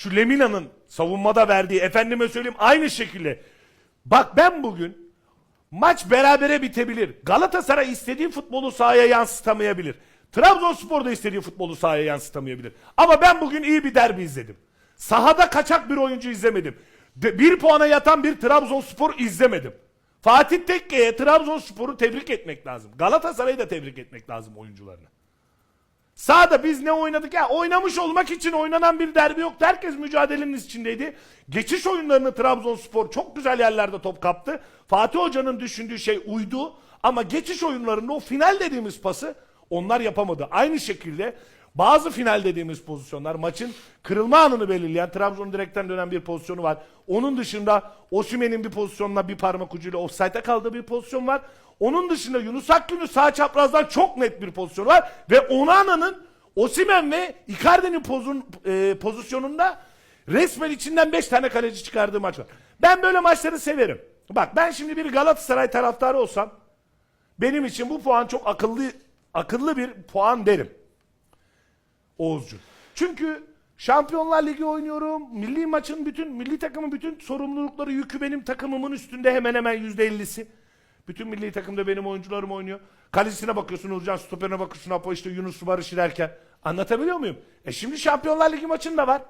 Şu Lemina'nın savunmada verdiği efendime söyleyeyim aynı şekilde. Bak ben bugün maç berabere bitebilir. Galatasaray istediği futbolu sahaya yansıtamayabilir. Trabzonspor da istediği futbolu sahaya yansıtamayabilir. Ama ben bugün iyi bir derbi izledim. Sahada kaçak bir oyuncu izlemedim. De- bir puana yatan bir Trabzonspor izlemedim. Fatih Tekke'ye Trabzonspor'u tebrik etmek lazım. Galatasaray'ı da tebrik etmek lazım oyuncularını. Sağda biz ne oynadık ya oynamış olmak için oynanan bir derbi yoktu. Herkes mücadelenin içindeydi. Geçiş oyunlarını Trabzonspor çok güzel yerlerde top kaptı. Fatih Hoca'nın düşündüğü şey uydu ama geçiş oyunlarında o final dediğimiz pası onlar yapamadı. Aynı şekilde bazı final dediğimiz pozisyonlar maçın kırılma anını belirleyen Trabzon'un direkten dönen bir pozisyonu var. Onun dışında Osimhen'in bir pozisyonuna bir parmak ucuyla offside'e kaldığı bir pozisyon var. Onun dışında Yunus Akgün'ün sağ çaprazdan çok net bir pozisyon var. Ve Onana'nın Osimhen ve Icardi'nin pozun, e, pozisyonunda resmen içinden 5 tane kaleci çıkardığı maç var. Ben böyle maçları severim. Bak ben şimdi bir Galatasaray taraftarı olsam benim için bu puan çok akıllı akıllı bir puan derim. Oğuzcu. Çünkü Şampiyonlar Ligi oynuyorum. Milli maçın bütün, milli takımın bütün sorumlulukları yükü benim takımımın üstünde hemen hemen yüzde ellisi. Bütün milli takımda benim oyuncularım oynuyor. Kalecisine bakıyorsun Uğurcan, stoperine bakıyorsun Apo işte Yunus Barış derken. Anlatabiliyor muyum? E şimdi Şampiyonlar Ligi maçın da var.